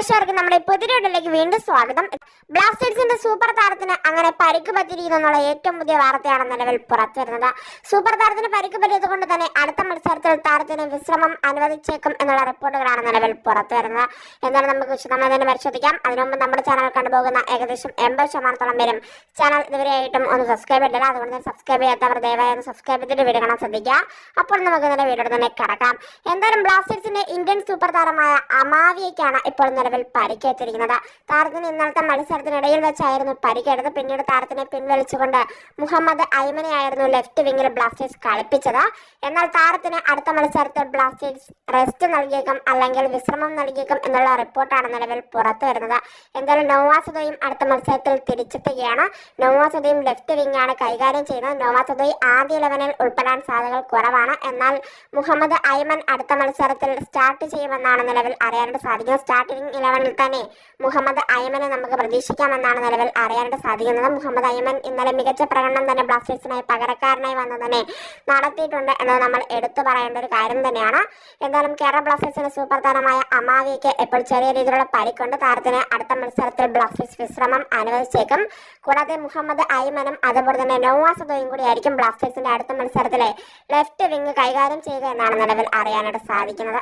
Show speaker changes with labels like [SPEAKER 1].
[SPEAKER 1] പ്രേക്ഷകർക്ക് നമ്മുടെ പുതിയ വീഡിയോയിലേക്ക് വീണ്ടും സ്വാഗതം. ബ്ലാസ്റ്റേഴ്സിന്റെ സൂപ്പർ താരത്തിന് അങ്ങനെ പരിക്ക് പറ്റിയിരിക്കുന്നു എന്നുള്ള ഏറ്റവും പുതിയ വാർത്തയാണ് നിലവിൽ പുറത്തുവരുന്നത്. സൂപ്പർ താരത്തിന് പരിക്ക് പറ്റിയത് കൊണ്ട് തന്നെ അടുത്ത മത്സരത്തിൽ താരത്തിന് വിശ്രമം അനുവദിച്ചേക്കും എന്നുള്ള റിപ്പോർട്ടുകളാണ് നിലവിൽ പുറത്തുവരുന്നത്. എന്നാൽ നമുക്ക് വിശദമായി തന്നെ പരിശോധിക്കാം. അതിനു മുമ്പ് നമ്മുടെ ചാനൽ കണ്ടുപോകുന്ന ഏകദേശം എൺപത് ശതമാനത്തോളം പേരും ചാനൽ ഇതുവരെയായിട്ടും ഒന്ന് സബ്സ്ക്രൈബ് ചെയ്തില്ല അതുകൊണ്ട് തന്നെ സബ്സ്ക്രൈബ് ചെയ്യാത്തവർ ദയവായി ഒന്ന് സബ്സ്ക്രൈബ് ചെയ്തിട്ട് വീഡിയോ കാണാൻ ശ്രദ്ധിക്കുക. അപ്പോൾ നമുക്ക് ഇതിന്റെ വീഡിയോ തന്നെ കിടക്കാം. എന്തായാലും ബ്ലാസ്റ്റേഴ്സിന്റെ ഇന്ത്യൻ സൂപ്പർ താരമായ അമാവിയയ്ക്കാണ് ഇപ്പോൾ നിലവിൽ പരിക്കേറ്റിരിക്കുന്നത്. താരത്തിന് ഇന്നലത്തെ മത്സരത്തിനിടയിൽ വെച്ചായിരുന്നു പരിക്കേറ്റത്. പിന്നീട് താരത്തിനെ പിൻവലിച്ചുകൊണ്ട് മുഹമ്മദ് ഐമനെയായിരുന്നു ലെഫ്റ്റ് വിങ്ങിൽ ബ്ലാസ്റ്റേഴ്സ് കളിപ്പിച്ചത്. എന്നാൽ താരത്തിന് അടുത്ത മത്സരത്തിൽ ബ്ലാസ്റ്റേഴ്സ് റെസ്റ്റ് നൽകിയേക്കും അല്ലെങ്കിൽ വിശ്രമം നൽകിയേക്കും എന്നുള്ള റിപ്പോർട്ടാണ് നിലവിൽ പുറത്തു വരുന്നത്. എന്തായാലും നോവാസുദയും അടുത്ത മത്സരത്തിൽ തിരിച്ചെത്തുകയാണ്. നോവാസുദയും ലെഫ്റ്റ് വിങ് ആണ് കൈകാര്യം ചെയ്യുന്നത്. നോവാസുദയ് ആദ്യ ഇലവനിൽ ഉൾപ്പെടാൻ സാധ്യതകൾ കുറവാണ്. എന്നാൽ മുഹമ്മദ് ഐമൻ അടുത്ത മത്സരത്തിൽ സ്റ്റാർട്ട് ചെയ്യുമെന്നാണ് നിലവിൽ അറിയാനായിട്ട് സാധിക്കുന്നത്. സ്റ്റാർട്ടിംഗ് ഇലവനിൽ തന്നെ മുഹമ്മദ് അയമനെ നമുക്ക് പ്രതീക്ഷിക്കാമെന്നാണ് നിലവിൽ അറിയാനായിട്ട് സാധിക്കുന്നത്. മുഹമ്മദ് അയമൻ ഇന്നലെ മികച്ച പ്രകടനം തന്നെ ബ്ലാസ്റ്റേഴ്സിനായി പകരക്കാരനായി വന്ന് തന്നെ നടത്തിയിട്ടുണ്ട് എന്നത് നമ്മൾ എടുത്തു പറയേണ്ട ഒരു കാര്യം തന്നെയാണ്. എന്തായാലും കേരള ബ്ലാസ്റ്റേഴ്സിന്റെ സൂപ്പർ താരമായ അമാവിക്ക് ഇപ്പോൾ ചെറിയ രീതിയിലുള്ള പരിക്കുണ്ട്. താരത്തിന് അടുത്ത മത്സരത്തിൽ ബ്ലാസ്റ്റേഴ്സ് വിശ്രമം അനുവദിച്ചേക്കും. കൂടാതെ മുഹമ്മദ് അയമനും അതുപോലെ തന്നെ നോവാസദയും കൂടി ആയിരിക്കും ബ്ലാസ്റ്റേഴ്സിന്റെ അടുത്ത മത്സരത്തിലെ ലെഫ്റ്റ് വിങ് കൈകാര്യം ചെയ്യുക എന്നാണ് നിലവിൽ അറിയാനായിട്ട് സാധിക്കുന്നത്.